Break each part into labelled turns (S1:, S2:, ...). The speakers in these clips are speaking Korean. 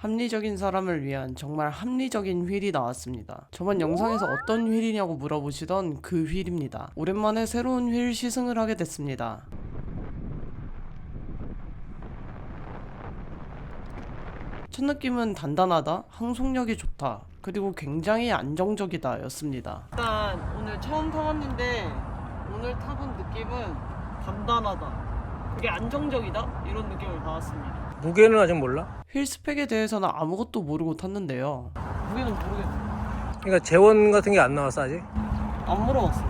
S1: 합리적인 사람을 위한 정말 합리적인 휠이 나왔습니다. 저번 영상에서 어떤 휠이냐고 물어보시던 그 휠입니다. 오랜만에 새로운 휠 시승을 하게 됐습니다. 첫 느낌은 단단하다, 항속력이 좋다, 그리고 굉장히 안정적이다 였습니다. 일단 오늘 처음 타봤는데 오늘 타본 느낌은 단단하다, 그게 안정적이다 이런 느낌을 받았습니다.
S2: 무게는 아직 몰라?
S1: 휠 스펙에 대해서는 아무것도 모르고 탔는데요. 무게는 모르겠네.
S2: 그러니까 재원 같은 게 안 나왔어 아직?
S1: 안 물어봤어.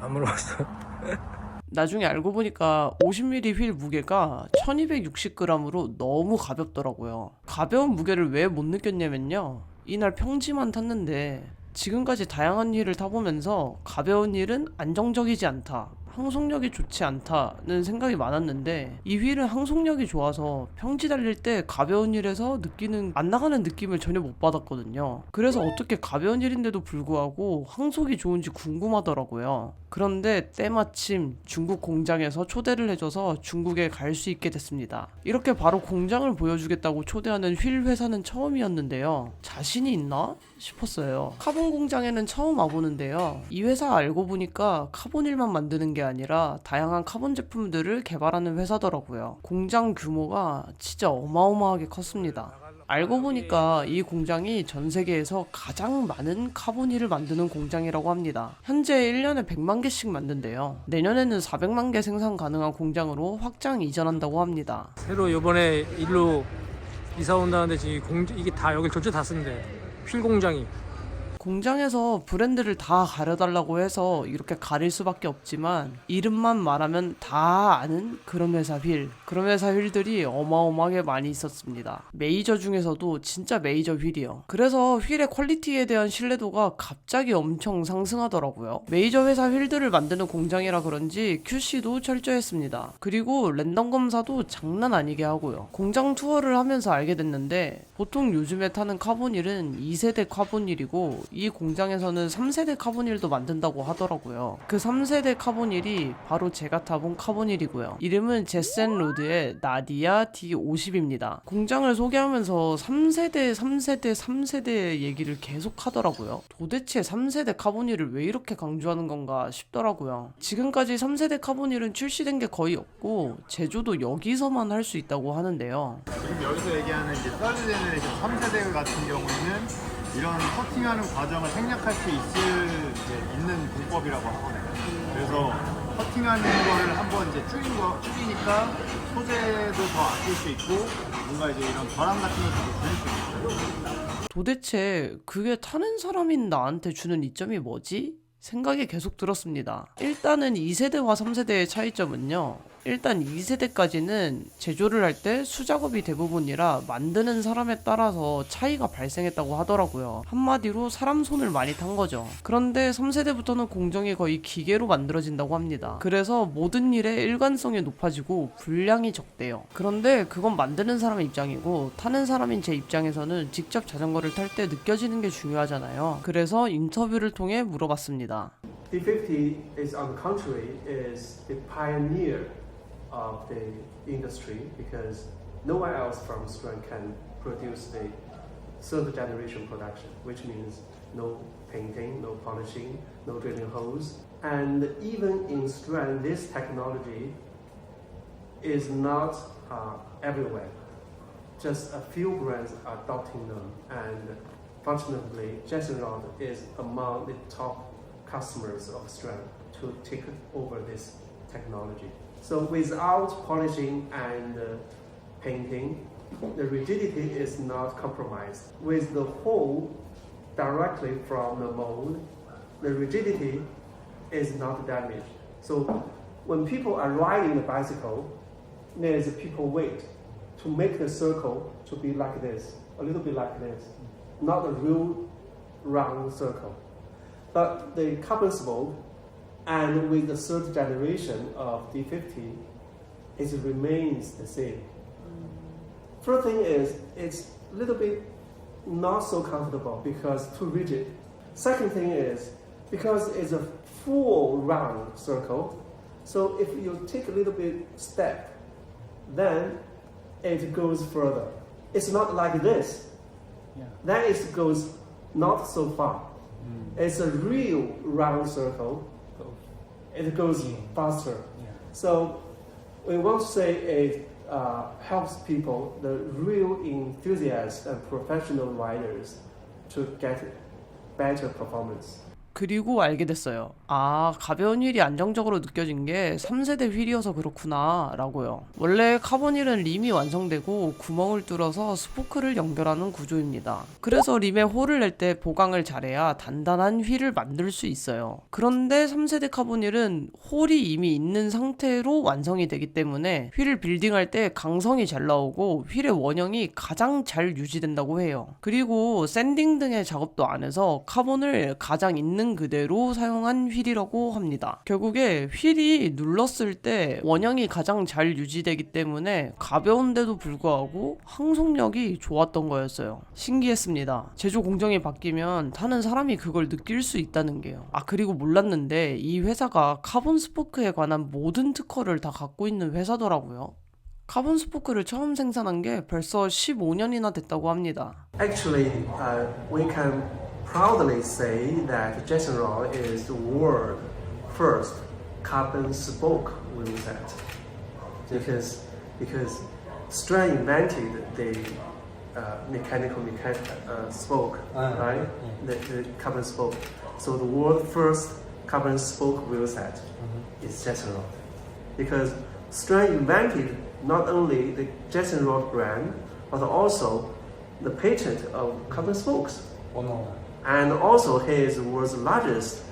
S2: 안 물어봤어.
S1: 나중에 알고 보니까 50mm 휠 무게가 1260g으로 너무 가볍더라고요. 가벼운 무게를 왜 못 느꼈냐면요. 이날 평지만 탔는데 지금까지 다양한 휠을 타보면서 가벼운 휠은 안정적이지 않다. 항속력이 좋지 않다는 생각이 많았는데 이 휠은 항속력이 좋아서 평지 달릴 때 가벼운 휠에서 느끼는 안 나가는 느낌을 전혀 못 받았거든요. 그래서 어떻게 가벼운 휠인데도 불구하고 항속이 좋은지 궁금하더라고요. 그런데 때마침 중국 공장에서 초대를 해줘서 중국에 갈 수 있게 됐습니다. 이렇게 바로 공장을 보여주겠다고 초대하는 휠 회사는 처음이었는데요. 자신이 있나? 싶었어요. 카본 공장에는 처음 와보는데요. 이 회사 알고 보니까 카본일만 만드는 게 아니라 다양한 카본 제품들을 개발하는 회사더라고요. 공장 규모가 진짜 어마어마하게 컸습니다. 알고 보니까 이 공장이 전 세계에서 가장 많은 카본힐을 만드는 공장이라고 합니다. 현재 1년에 100만 개씩 만든대요. 내년에는 400만 개 생산 가능한 공장으로 확장 이전한다고 합니다.
S2: 새로 요번에 일로 이사 온다는데 지금 공 이게 다 여기 전체 다 쓴대. 휠 공장이.
S1: 공장에서 브랜드를 다 가려달라고 해서 이렇게 가릴 수밖에 없지만 이름만 말하면 다 아는 그런 회사 휠. 그런 회사 휠들이 어마어마하게 많이 있었습니다. 메이저 중에서도 진짜 메이저 휠이요. 그래서 휠의 퀄리티에 대한 신뢰도가 갑자기 엄청 상승하더라고요. 메이저 회사 휠들을 만드는 공장이라 그런지 QC도 철저했습니다. 그리고 랜덤 검사도 장난 아니게 하고요. 공장 투어를 하면서 알게 됐는데 보통 요즘에 타는 카본힐은 2세대 카본힐이고 이 공장에서는 3세대 카본힐도 만든다고 하더라고요. 그 3세대 카본힐이 바로 제가 타본 카본힐이고요. 이름은 제센 로드의 나디아 D50입니다. 공장을 소개하면서 3세대, 3세대, 3세대 얘기를 계속 하더라고요. 도대체 3세대 카본힐을 왜 이렇게 강조하는 건가 싶더라고요. 지금까지 3세대 카본힐은 출시된 게 거의 없고 제조도 여기서만 할 수 있다고 하는데요.
S3: 지금 여기서 얘기하는 이제 서드 제너레이션 3세대 같은 경우에는 이런 커팅하는 과정을 생략할 수 있을 이제 있는 불법이라고 하거든요. 그래서 커팅하는 거를 한번 이제 줄인 거 줄이니까 소재도 더 아낄 수 있고 뭔가 이제 이런 결함 같은 것도 줄일 수 있어요.
S1: 도대체 그게 타는 사람인 나한테 주는 이점이 뭐지? 생각이 계속 들었습니다. 일단은 2세대와 3세대의 차이점은요. 일단 2세대까지는 제조를 할 때 수작업이 대부분이라 만드는 사람에 따라서 차이가 발생했다고 하더라고요. 한마디로 사람 손을 많이 탄 거죠. 그런데 3세대부터는 공정이 거의 기계로 만들어진다고 합니다. 그래서 모든 일의 일관성이 높아지고 분량이 적대요. 그런데 그건 만드는 사람의 입장이고 타는 사람인 제 입장에서는 직접 자전거를 탈 때 느껴지는 게 중요하잖아요. 그래서 인터뷰를 통해 물어봤습니다.
S4: D50 is on the contrary is the pioneer of the industry because no one else from Strand can produce the third generation production, which means no painting, no polishing, no drilling holes. And even in Strand, this technology is not uh, everywhere. Just a few brands are adopting them, and fortunately, Jensen Rod is among the top customers of Strand to take over this technology. So without polishing and uh, painting, the rigidity is not compromised. With the hole directly from the mold, the rigidity is not damaged. So when people are riding the bicycle, there's a people weight to make the circle to be like this, a little bit like this, not a real round circle. But the carbon smoke and with the third generation of D50, it remains the same. First thing is it's a little bit not so comfortable because too rigid. Second thing is because it's a full round circle, so if you take a little bit step, then it goes further. It's not like this. Then it goes not so far. Mm. It's a real round circle It goes faster. So we want to say it uh, helps people, the real enthusiasts and professional riders, to get better performance.
S1: 그리고 알게 됐어요. 아, 가벼운 휠이 안정적으로 느껴진 게 3세대 휠이어서 그렇구나, 라고요. 원래 카본 휠은 림이 완성되고 구멍을 뚫어서 스포크를 연결하는 구조입니다. 그래서 림에 홀을 낼 때 보강을 잘해야 단단한 휠을 만들 수 있어요. 그런데 3세대 카본 휠은 홀이 이미 있는 상태로 완성이 되기 때문에 휠을 빌딩할 때 강성이 잘 나오고 휠의 원형이 가장 잘 유지된다고 해요. 그리고 샌딩 등의 작업도 안 해서 카본을 가장 있는 그대로 사용한 휠 이라고 합니다. 결국에 휠이 눌렀을 때 원형이 가장 잘 유지되기 때문에 가벼운데도 불구하고 항속력이 좋았던 거였어요. 신기했습니다. 제조 공정이 바뀌면 타는 사람이 그걸 느낄 수 있다는 게요. 아 그리고 몰랐는데 이 회사가 카본 스포크에 관한 모든 특허를 다 갖고 있는 회사더라고요. 카본 스포크를 처음 생산한 게 벌써 15년이나 됐다고 합니다.
S4: Actually, uh, we can proudly say that Jason Roll is the world first carbon spoke wheel set because because Strand invented the uh, mechanical mechan- uh, spoke,
S2: Ah,
S4: right? The, the carbon spoke. So the world first carbon spoke wheel set is Jason Roll because Strand invented not only the Jason Rod brand but also the patent of carbon spokes and also his world's largest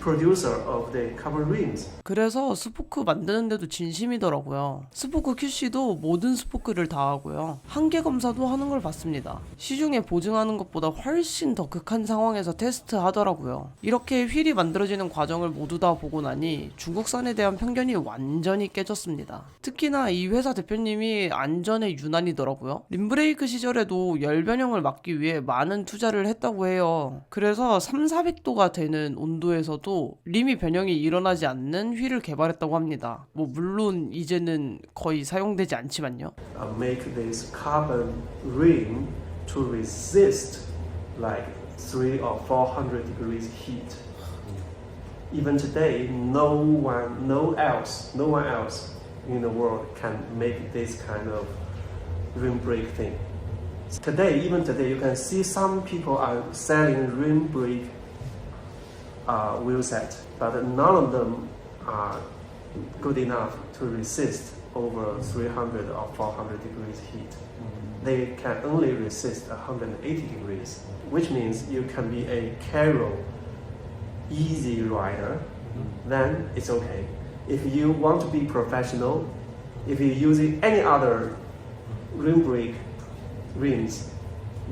S4: producer of the carbon rims.
S1: 그래서 스포크 만드는데도 진심이더라고요. 스포크 QC도 모든 스포크를 다 하고요. 한계 검사도 하는 걸 봤습니다. 시중에 보증하는 것보다 훨씬 더 극한 상황에서 테스트 하더라고요. 이렇게 휠이 만들어지는 과정을 모두 다 보고 나니 중국산에 대한 편견이 완전히 깨졌습니다. 특히나 이 회사 대표님이 안전에 유난이더라고요. 림브레이크 시절에도 열 변형을 막기 위해 많은 투자를 했다고 해요. 그래서 3, 400도가 되는 온도에서 도 림이 변형이 일어나지 않는 휠을 개발했다고 합니다. 뭐 물론 이제는 거의 사용되지 않지만요.
S4: Uh, make this carbon rim to resist like three or four hundred degrees heat. Even today, no one, no else, no one else in the world can make this kind of rim brake thing. Today, even today, you can see some people are selling rim brake uh, wheel set, but none of them are good enough to resist over 300 or 400 degrees heat. Mm-hmm. They can only resist 180 degrees, which means you can be a casual, easy rider, mm-hmm. then it's okay. If you want to be professional, if you're using any other rim brake rims,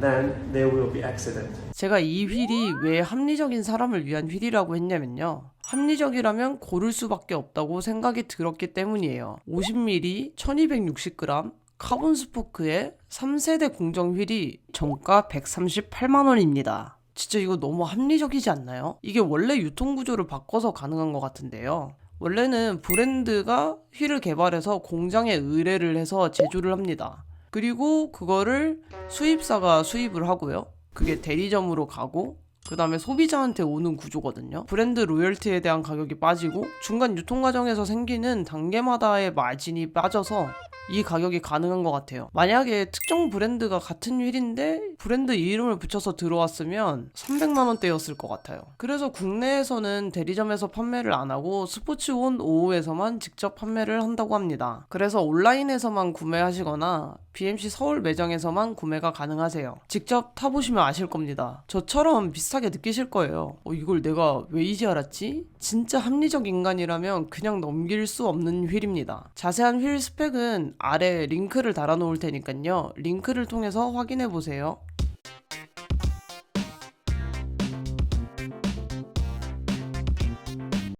S4: then there will be accident.
S1: 제가 이 휠이 왜 합리적인 사람을 위한 휠이라고 했냐면요. 합리적이라면 고를 수밖에 없다고 생각이 들었기 때문이에요. 50mm, 1260g, 카본 스포크의 3세대 공정 휠이 정가 138만원입니다. 진짜 이거 너무 합리적이지 않나요? 이게 원래 유통 구조를 바꿔서 가능한 것 같은데요. 원래는 브랜드가 휠을 개발해서 공장에 의뢰를 해서 제조를 합니다. 그리고 그거를 수입사가 수입을 하고요. 그게 대리점으로 가고 그 다음에 소비자한테 오는 구조거든요. 브랜드 로열티에 대한 가격이 빠지고 중간 유통 과정에서 생기는 단계마다의 마진이 빠져서 이 가격이 가능한 것 같아요. 만약에 특정 브랜드가 같은 휠인데 브랜드 이름을 붙여서 들어왔으면 300만 원대였을 것 같아요. 그래서 국내에서는 대리점에서 판매를 안 하고 스포츠온 5호에서만 직접 판매를 한다고 합니다. 그래서 온라인에서만 구매하시거나 BMC 서울 매장에서만 구매가 가능하세요. 직접 타보시면 아실 겁니다. 저처럼 비슷하게 느끼실 거예요. 어, 이걸 내가 왜 이제 알았지? 진짜 합리적 인간이라면 그냥 넘길 수 없는 휠입니다. 자세한 휠 스펙은 아래 링크를 달아놓을 테니까요. 링크를 통해서 확인해 보세요.